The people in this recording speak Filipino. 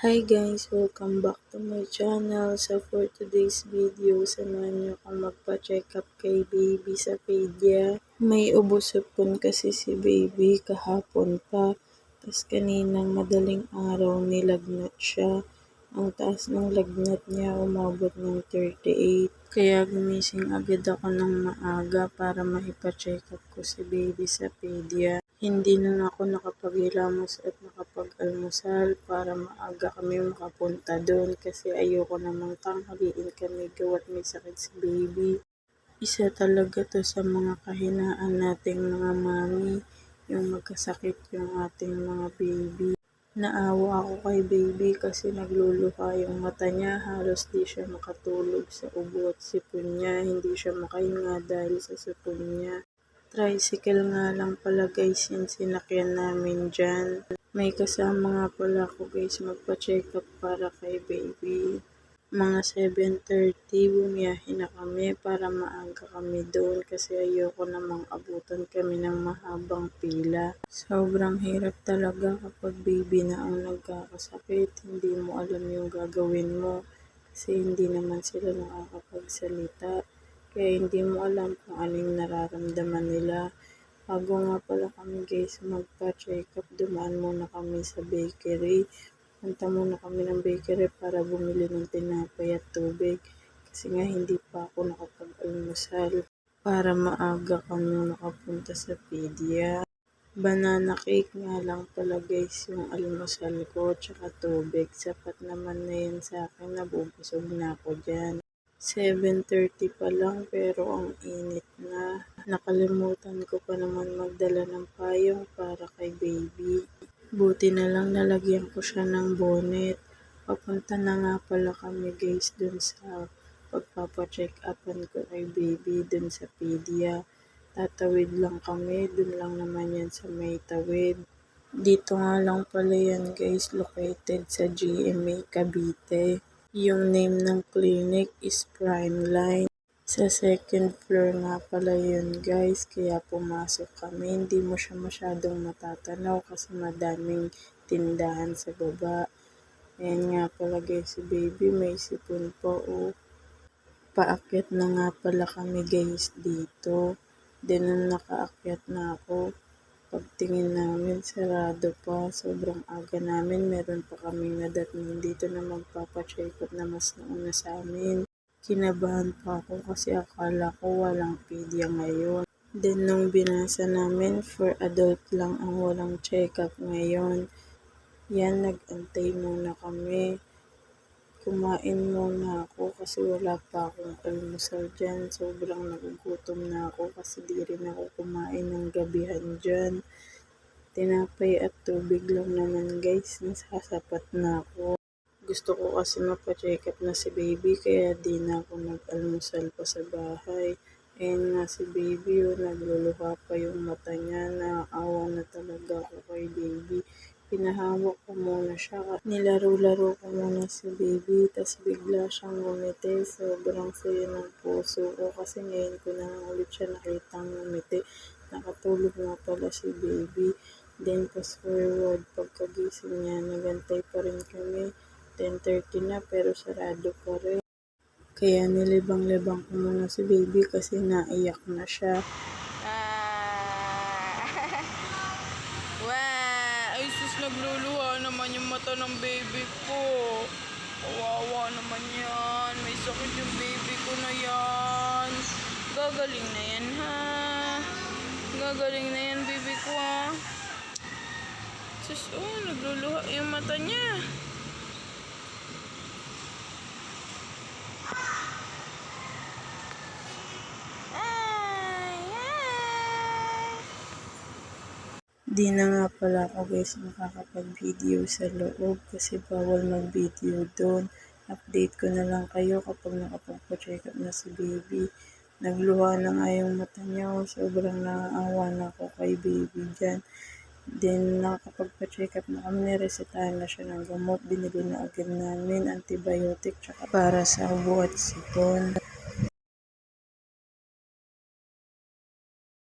Hi guys! Welcome back to my channel. So for today's video, samahan niyo akong magpa-check up kay baby sa pedia. May ubusupon kasi si baby kahapon pa. Tapos kaninang madaling araw nilagnat siya. Ang taas ng lagnat niya umabot ng 38. Kaya gumising agad ako ng maaga para maipa-check up ko si baby sa pedia. Hindi na ako nakapag-hilamos at nakapag-almusal para maaga kami makapunta doon kasi ayoko namang tanghaliin kami gawa't may sakit si baby. Isa talaga to sa mga kahinaan nating mga mami, yung magkasakit yung ating mga baby. Naawa ako kay baby kasi nagluluha yung mata niya, halos di siya makatulog sa ubo at sipon niya, hindi siya makahinga dahil sa sipon niya. Tricycle nga lang pala guys yung sinakyan namin dyan. May kasama nga pala ako guys magpa-check up para kay baby. Mga 7.30 bumiyahe na kami para maaga kami doon kasi ayoko namang abutan kami ng mahabang pila. Sobrang hirap talaga kapag baby na ang nagkakasakit. Hindi mo alam yung gagawin mo kasi hindi naman sila nakakapagsalita. Kaya hindi mo alam kung ano yung nararamdaman nila. Bago nga pala kami guys magpa-check up, dumaan muna kami sa bakery. Punta muna kami ng bakery para bumili ng tinapay at tubig. Kasi nga hindi pa ako nakapag-almusal para maaga kami makapunta sa pedia. Banana cake nga lang pala guys yung almusal ko tsaka tubig. Sapat naman na yun sa akin, nabubusog na ako dyan. 7.30 pa lang pero ang init na. Nakalimutan ko pa naman magdala ng payong para kay baby. Buti na lang nalagyan ko siya ng bonnet. Papunta na nga pala kami guys dun sa pagpapacheck upan ko kay baby dun sa pedia. Tatawid lang kami, dun lang naman yan sa may tawid. Dito nga lang pala yan guys, located sa GMA Cavite. Yung name ng clinic is Primeline. Sa second floor nga pala yun guys, kaya pumasok kami. Hindi mo siya masyadong matatanaw kasi madaming tindahan sa baba. Ayan nga pala guys, si baby may sipon pa o. Paakyat na nga pala kami guys dito. Then nung nakaakyat na ako, Pagtingin namin, sarado pa. Sobrang aga namin. Meron pa kaming nadating dito na magpapacheck up na mas nauna sa amin. Kinabahan pa ako kasi akala ko walang pedya ngayon. Then nung binasa namin, for adult lang ang walang check-up ngayon. Yan, nag-antay muna kami kumain muna ako kasi wala pa akong almusal dyan. Sobrang nagugutom na ako kasi di rin ako kumain ng gabihan dyan. Tinapay at tubig lang naman guys, nasasapat na ako. Gusto ko kasi mapacheck up na si baby kaya di na ako nag-almusal pa sa bahay. Ayan nga si baby, oh, nagluluha pa yung mata niya. Naawa na talaga ako kay baby pinahawak ko muna siya. Nilaro-laro ko muna si baby, tas bigla siyang ngumiti. Sobrang saya ng puso ko kasi ngayon ko na ulit siya nakita ngumiti. Nakatulog nga pala si baby. Then, fast forward, pagkagising niya, nagantay pa rin kami. 10.30 na pero sarado pa rin. Kaya nilibang-libang ko muna si baby kasi naiyak na siya. Nagluluha naman yung mata ng baby ko. Kawawa naman yan. May sakit yung baby ko na yan. Gagaling na yan ha. Gagaling na yan baby ko ha. Sus, oh, nagluluha yung mata niya. Di na nga pala ako guys makakapag-video sa loob kasi bawal mag-video doon. Update ko na lang kayo kapag nakapagpa-check up na si baby. Nagluha na nga yung mata niya. Oh. Sobrang naaawa na ako kay baby dyan. Then, nakapagpa-check up na kami, niresetahan na siya ng gamot. Binili na agad namin antibiotic tsaka para sa ubo at sipon.